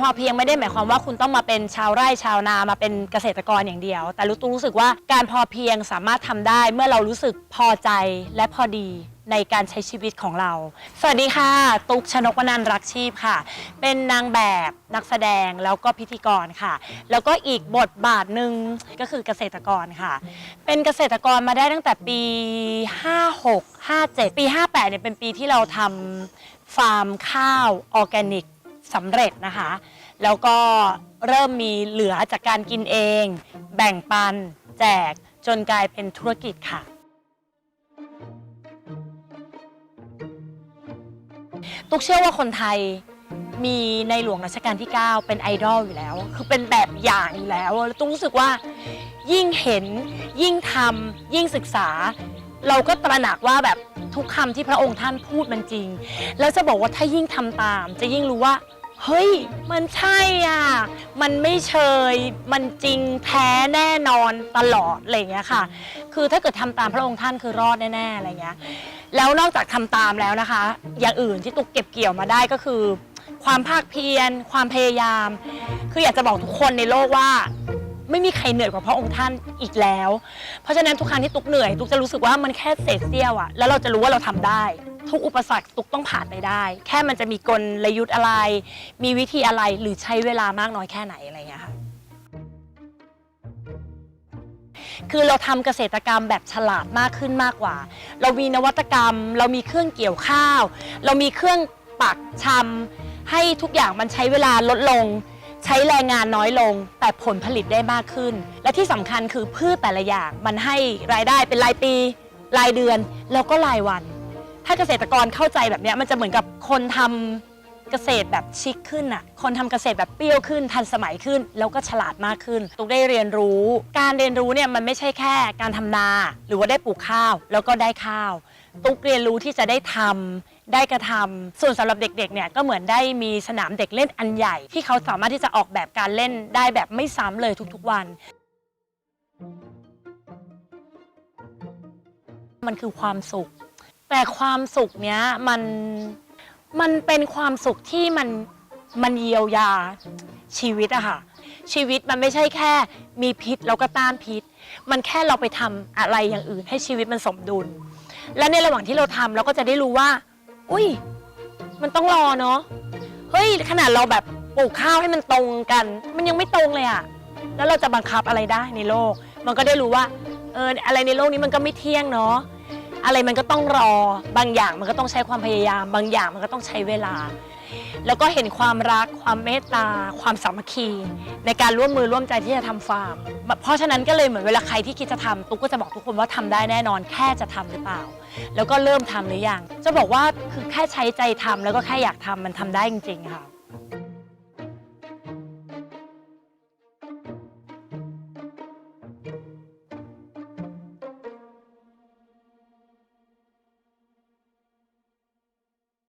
พอเพียงไม่ได้หมายความว่าคุณต้องมาเป็นชาวไร่ชาวนามาเป็นเกษตรกรอย่างเดียว แต่รู้ตู้รู้สึกว่าการพอเพียงสามารถทำได้เมื่อเรารู้สึกพอใจและพอดีในการใช้ชีวิตของเรา สวัสดีค่ะ ตุ๊กชนกวนันท์รักชีพค่ะ เป็นนางแบบนักแสดงแล้วก็พิธีกรค่ะ แล้วก็อีกบทบาทหนึ่งก็คือเกษตรกรค่ะ เป็นเกษตรกรมาได้ตั้งแต่ปี 56 57 ปี 58เนี่ยเป็นปีที่เราทำฟาร์มข้าวออร์แกนิก สำเร็จนะคะ แล้วก็เริ่มมีเหลือจากการกินเอง แบ่งปัน แจกจนกลายเป็นธุรกิจค่ะ ตุกเชื่อว่าคนไทยมีในหลวงรัชกาลที่ 9 เป็นไอดอลอยู่แล้ว คือเป็นแบบอย่างอยู่แล้วแล้วตุกรู้สึกว่ายิ่งเห็นยิ่งทำยิ่งศึกษา เราก็ตระหนักว่าแบบทุกคำที่พระองค์ท่านพูดมันจริง แล้วจะบอกว่าถ้ายิ่งทำตาม จะยิ่งรู้ว่า เฮ้ย มันใช่อะ มันไม่เชย มันจริงแท้แน่นอนตลอดอะไรอย่างเงี้ยค่ะ คือถ้าเกิดทำตามพระองค์ท่านคือรอดแน่ๆอะไรเงี้ย แล้วนอกจากทำตามแล้วนะคะ อย่างอื่นที่ตุกเก็บเกี่ยวมาได้ก็คือ ความภาคเพียร ความพยายาม คืออยากจะบอกทุกคนในโลกว่า ไม่มีใครเหนื่อยกว่าพระองค์ท่านอีกแล้ว เพราะฉะนั้นทุกครั้งที่ตุกเหนื่อยตุกจะรู้สึกว่ามันแค่เศษเสี้ยวอะแล้วเราจะรู้ว่าเราทำได้ ทุกอุปสรรคตุกต้องผ่านไปได้ แค่มันจะมีกลยุทธ์อะไร มีวิธีอะไรหรือใช้เวลามากน้อยแค่ไหนอะไรอย่างเงี้ยค่ะคือเราทำเกษตรกรรมแบบฉลาดมากขึ้นมากกว่า เรามีนวัตกรรม เรามีเครื่องเกี่ยวข้าว เรามีเครื่องปักชำให้ทุกอย่างมันใช้เวลาลดลง ใช้แรงงานน้อยลง แต่ผลผลิตได้มากขึ้น และที่สำคัญคือพืชแต่ละอย่างมันให้รายได้เป็นรายปี รายเดือน แล้วก็รายวัน ถ้าเกษตรกรเข้าใจแบบเนี้ยมันจะเหมือนกับคนทำเกษตรแบบชิคขึ้นอะ คนทำเกษตรแบบเปรี้ยวขึ้น ทันสมัยขึ้น แล้วก็ฉลาดมากขึ้นตุกได้เรียนรู้ การเรียนรู้เนี่ยมันไม่ใช่แค่การทำนา หรือว่าได้ปลูกข้าว แล้วก็ได้ข้าว ตุกเรียนรู้ที่จะได้ทำได้กระทำส่วนสำหรับเด็กๆเนี่ยก็เหมือนได้มีสนามเด็กเล่นอันใหญ่ ที่เขาสามารถที่จะออกแบบการเล่นได้แบบไม่ซ้ำเลยทุกๆวัน มันคือความสุข แต่ความสุขเนี้ยมันมันเป็นความสุขที่มันมันเยียวยาชีวิตอะค่ะ ชีวิตมันไม่ใช่แค่มีพิษแล้วก็ต้านพิษ มันแค่เราไปทำอะไรอย่างอื่น ให้ชีวิตมันสมดุล และในระหว่างที่เราทำเราก็จะได้รู้ว่า อุ้ย มันต้องรอเนาะเฮ้ยขนาดเราแบบปลูกข้าวให้มันตรงกัน มันยังไม่ตรงเลยอะแล้วเราจะบังคับอะไรได้ในโลก มันก็ได้รู้ว่าเอออะไรในโลกนี้มันก็ไม่เที่ยงเนาะ อะไรมันก็ต้องรอ บางอย่างมันก็ต้องใช้ความพยายาม บางอย่างมันก็ต้องใช้เวลา แล้วก็เห็นความรัก ความเมตตา ความสามัคคี ในการร่วมมือร่วมใจที่จะทำฟาร์ม เพราะฉะนั้นก็เลยเหมือนเวลาใครที่คิดจะทำตุ๊กก็จะบอกทุกคนว่าทำได้แน่นอน แค่จะทำหรือเปล่า แล้วก็เริ่มทำหรือยัง จะบอกว่าคือแค่ใช้ใจทำแล้วก็แค่อยากทำมันทำได้จริงๆค่ะ